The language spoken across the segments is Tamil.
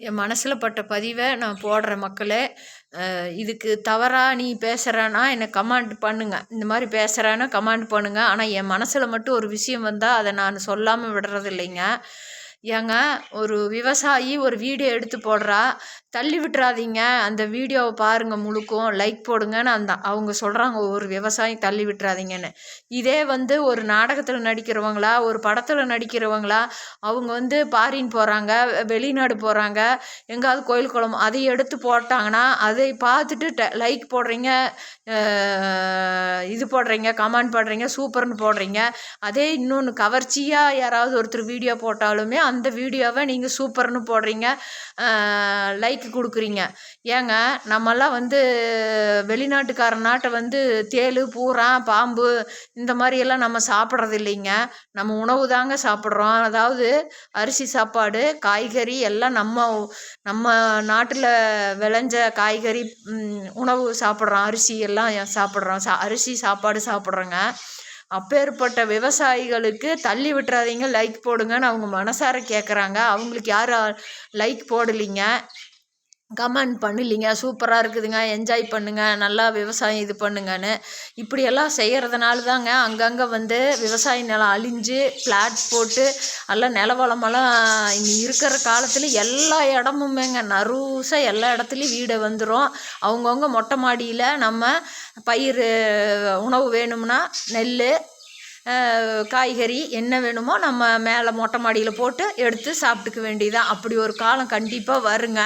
என் மனசில் பட்ட பதிவை நான் போடுறேன் மக்களே. இதுக்கு தவறாக நீ பேசுகிறேன்னா என்னை கமாண்ட் பண்ணுங்கள் இந்த மாதிரி பேசுகிறேன்னா கமாண்ட் பண்ணுங்கள் ஆனால் என் மனசில் மட்டும் ஒரு விஷயம் வந்தால் அதை நான் சொல்லாமல் விடுறது இல்லைங்க ஏங்க ஒரு விவசாயி ஒரு வீடியோ எடுத்து போடுறா தள்ளி விட்டுறாதீங்க. அந்த வீடியோவை பாருங்கள் முழுக்கும் லைக் போடுங்கன்னு அந்த அவங்க சொல்கிறாங்க ஒரு விவசாயி தள்ளி விட்டுறாதீங்கன்னு. இதே வந்து ஒரு நாடகத்தில் நடிக்கிறவங்களா ஒரு படத்தில் நடிக்கிறவங்களா அவங்க வந்து பாரின் போகிறாங்க வெளிநாடு போகிறாங்க எங்காவது கோயில் குளம் அதை எடுத்து போட்டாங்கன்னா அதை பார்த்துட்டு ட லைக் போடுறீங்க இது போடுறீங்க கமெண்ட் போடுறீங்க சூப்பர்னு போடுறீங்க. அதே இன்னொன்று கவர்ச்சியாக யாராவது ஒருத்தர் வீடியோ போட்டாலுமே அந்த வீடியோவை நீங்கள் சூப்பர்னு போடுறீங்க லைக் கொடுக்குறீங்க. ஏங்க நம்மெல்லாம் வந்து வெளிநாட்டுக்கார நாட்டை வந்து தேள் பூரா பாம்பு இந்த மாதிரியெல்லாம் நம்ம சாப்பிட்றது இல்லைங்க. நம்ம உணவு தாங்க சாப்பிட்றோம். அதாவது அரிசி சாப்பாடு காய்கறி எல்லாம் நம்ம நம்ம நாட்டில் விளைஞ்ச காய்கறி உணவு சாப்பிட்றோம். அரிசி எல்லாம் சாப்பிட்றோம். சா அரிசி சாப்பாடு சாப்பிட்றோங்க. அப்பேற்பட்ட விவசாயிகளுக்கு தள்ளி விட்டுறாதீங்க லைக் போடுங்கன்னு அவங்க மனசார கேட்குறாங்க அவங்களுக்கு யாரும் லைக் போடலிங்க. கமெண்ட் பண்ணலிங்க. சூப்பராக இருக்குதுங்க. என்ஜாய் பண்ணுங்கள் நல்லா விவசாயம் இது பண்ணுங்கன்னு. இப்படியெல்லாம் செய்கிறதுனால தாங்க அங்கங்கே வந்து விவசாய நிலம் அழிஞ்சு ஃப்ளாட் போட்டு எல்லாம் நிலவளமெல்லாம் இனி இருக்கிற காலத்தில் எல்லா இடமுமேங்க. நறுசாக எல்லா இடத்துலையும் வீடு வந்துடும் அவங்கவுங்க மொட்டை மாடியில் நம்ம பயிர் உணவு வேணும்னா நெல் காய்கறி என்ன வேணுமோ நம்ம மேலே மொட்டை மாடியில் போட்டு எடுத்து சாப்பிட்டுக்க வேண்டியதான் அப்படி ஒரு காலம் கண்டிப்பாக வருங்க.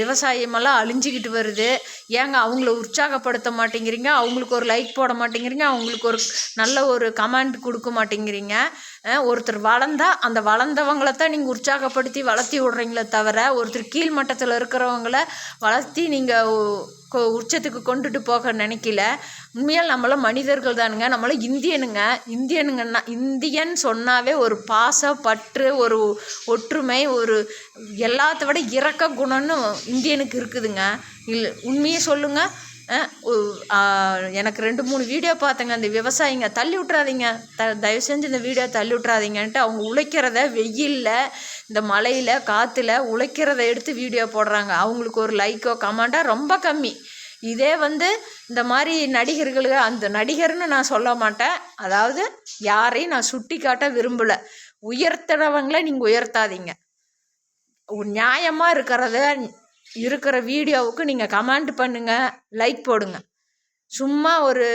விவசாயமெல்லாம் அழிஞ்சிக்கிட்டு வருது. ஏங்க அவங்கள உற்சாகப்படுத்த மாட்டேங்கிறீங்க? அவங்களுக்கு ஒரு லைக் போட மாட்டேங்கிறீங்க? அவங்களுக்கு ஒரு நல்ல ஒரு கமெண்ட் கொடுக்க மாட்டேங்கிறீங்க? ஒருத்தர் வளர்ந்தா அந்த வளர்ந்தவங்கள தான் நீங்கள் உற்சாகப்படுத்தி வளர்த்தி விட்றீங்களே தவிர ஒருத்தர் கீழ்மட்டத்தில் இருக்கிறவங்கள வளர்த்தி நீங்கள் உச்சத்துக்கு கொண்டுட்டு போக நினைக்கல. உண்மையால் நம்மளாம் மனிதர்கள் தானுங்க. நம்மளாம் இந்தியனுங்க. இந்தியனுங்கன்னா இந்தியன் சொன்னாவே ஒரு பாச பற்று ஒரு ஒற்றுமை ஒரு எல்லாத்த விட இறக்க குணம்னு இந்தியனுக்கு இருக்குதுங்க. இல்லை உண்மையை சொல்லுங்கள் எனக்கு ரெண்டு மூணு வீடியோ பார்த்தேங்க. அந்த விவசாயிங்க தள்ளி விட்றாதீங்க த தயவு செஞ்சு இந்த வீடியோ தள்ளி விட்றாதீங்கன்ட்டு அவங்க உழைக்கிறத வெயிலில் இந்த மழையில் காற்றுல உழைக்கிறத எடுத்து வீடியோ போடுறாங்க. அவங்களுக்கு ஒரு லைக்கோ கமெண்டாக ரொம்ப கம்மி. இதே வந்து இந்த மாதிரி நடிகர்களுக்கு அந்த நடிகர்னு நான் சொல்ல மாட்டேன். அதாவது யாரையும் நான் சுட்டி காட்ட விரும்பலை. உயர்த்துறவங்கள நீங்கள் உயர்த்தாதீங்க. நியாயமாக இருக்கிறத இருக்கிற வீடியோவுக்கு நீங்கள் கமெண்ட் பண்ணுங்கள் லைக் போடுங்க. சும்மா ஒரு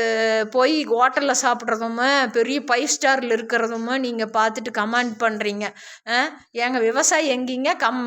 போய் ஹோட்டலில் சாப்பிட்றதும் பெரிய ஃபைவ் ஸ்டாரில் இருக்கிறதும் நீங்கள் பார்த்துட்டு கமெண்ட் பண்ணுறீங்க ஏங்க விவசாயி எங்கேங்க? கம்